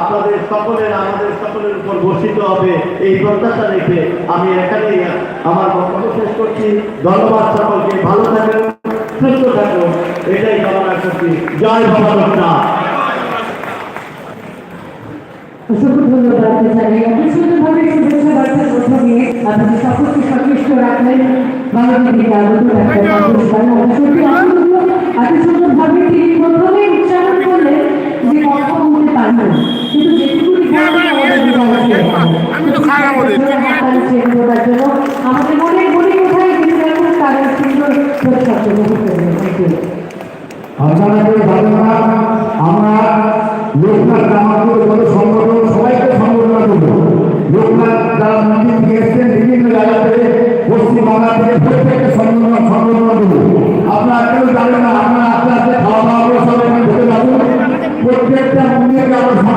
আপনাদের সকলের আমাদের সকলের উপর বর্ষিত হবে এই প্রত্যাশা রেখে আমি এখানেই আমার বক্তব্য শেষ করছি ধন্যবাদ সকলকে ভালো থাকুন সুস্থ থাকুন এটাই কামনা করছি জয় বাবা লোকনাথ অসংখ্য ধন্যবাদ এত সুন্দরভাবে শুভেচ্ছা বার্তার মধ্য দিয়ে আপনাদের সকলকে সন্তুষ্ট রাখলেন রাখলেন আমরা সত্যি আনন্দ এত সুন্দরভাবে তিনি প্রথমে উচ্চারণ না আমাদের মনে মনে কোথায় সুন্দর আমরা লোকনাথ সংগঠন সবাইকে করব লোকনাথ যারা মন্দির থেকে এসছেন বিভিন্ন জায়গা থেকে পশ্চিমবাংলা থেকে প্রত্যেককে সংগঠন করব আপনারা কেউ জানেন না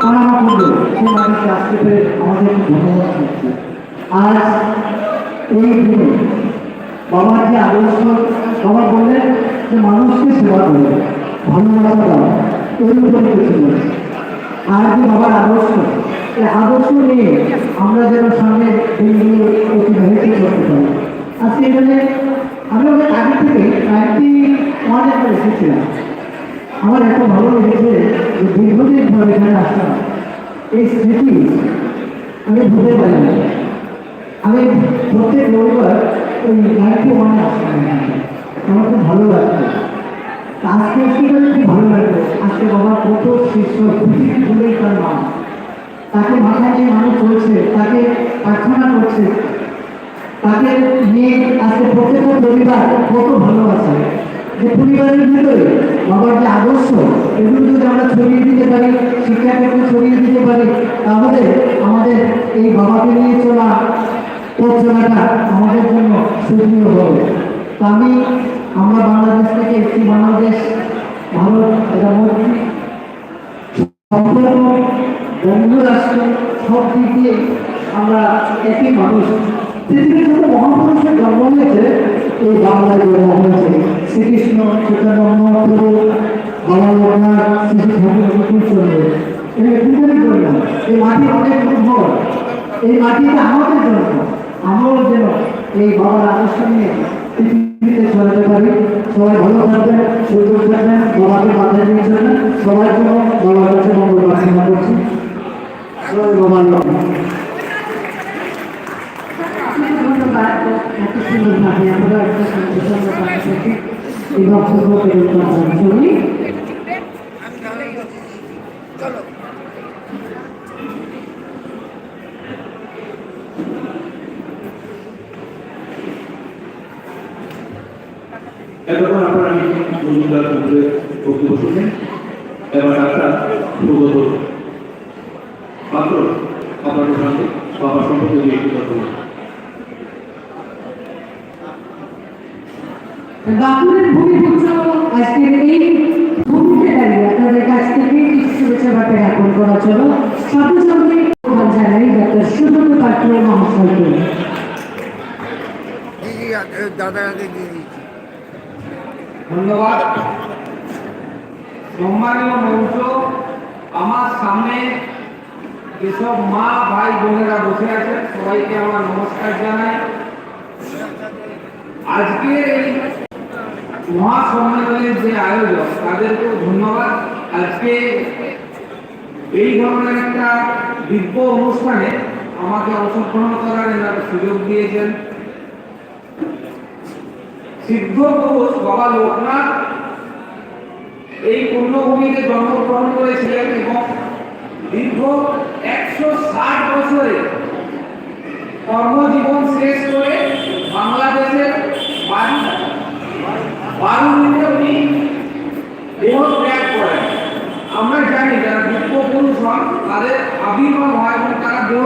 থেকে পড়াশোনা করবে সে মাটিকে আসতে পেরে আমাদের ধন্যবাদ করছি আজ এই দিনে বাবার যে আদর্শ বাবা বললেন যে মানুষকে সেবা করবে, ভালোবাসা দাও, এই উপরে কিছু আর যে বাবার আদর্শ, এই আদর্শ নিয়ে আমরা যেন সামনে স্মৃতি আমি ভুলতে পারি না। আমি প্রত্যেক রবিবার ওই ওয়ানে আসলাম আমার খুব ভালো লাগতো আজকে এসে খুব ভালো লাগল। আজকে বাবা কত শিষ্য ভুলেই তার নাম তাকে মাথায় নিয়ে মানুষ চলছে তাকে প্রার্থনা করছে। তাকে নিয়ে আজকে প্রত্যেকটা পরিবার কত ভালোবাসে। যে পরিবারের ভিতরে বাবার যে আদর্শ, এগুলো যদি আমরা ছড়িয়ে দিতে পারি শিক্ষাক্ষেত্রে ছড়িয়ে দিতে পারি এই বাবাকে নিয়ে চলা পথ চলাটা আমাদের জন্য সুদৃঢ় হবে আমি আমরা বাংলাদেশ থেকে একটি বাংলাদেশ ভারত এটা মৈত্রী সম্পর্ক বন্ধু রাষ্ট্র সব দিক দিয়ে আমরা একই মানুষ পৃথিবীর মহাপুরুষের জন্ম হয়েছে এই বাংলায় জন্ম হয়েছে শ্রীকৃষ্ণ চৈতন্য প্রভু বাবা লোকনাথ শ্রী ঠাকুর চন্দ্র এই পৃথিবীর জন্য এই মাটি অনেক উদ্ভব এই মাটিটা আমাদের জন্য, আমরাও যেন এই বাবার আদর্শ নিয়ে পৃথিবীতে চলাতে পারি। সবাই ভালো থাকবেন সুযোগ থাকবেন, বাবাকে মাথায় নিয়ে চলবেন। সবার জন্য বাবার কাছে মঙ্গল প্রার্থনা করছি। সবাই বাবার এত সুন্দরভাবে আমরা একটা সুন্দর থেকে এই বক্তব্য পেয়ে করার জন্য এতক্ষণ আপনারা নিখিল মজুমদার মধ্যে বক্তব্য শুনলেন এবার একটা সুগত মাত্র আপনাদের সঙ্গে বাবা সম্পর্কে দুই একটি কথা বলব। বাঁকুড়ার ভূমিপুত্র আজকের এই ভূমিতে দাঁড়িয়ে আপনাদের কাছ থেকে কিছু শুভেচ্ছা বার্তা জ্ঞাপন করার জন্য সাথে সঙ্গে জানাই ডক্টর সুব্রত পাত্র মহাশয়কে দিদি দিয়ে দিচ্ছি ধন্যবাদ। সম্মানীয় মঞ্চ, আমার সামনে যেসব মা, ভাই, বোনেরা বসে আছেন সবাইকে আমার নমস্কার জানাই। আজকের এই মহাসম্মেলনের যে আয়োজক তাদেরকেও ধন্যবাদ। আজকে এই ধরনের একটা দিব্য অনুষ্ঠানে আমাকে অংশগ্রহণ করার সুযোগ দিয়েছেন। করেছিলেন এবং কর্মজীবন শেষ করে বাংলাদেশের করেন। আমরা জানি যারা বিপ্লব পুরুষ হন, তাদের আবির্ভাব হয় এবং তারা দেহ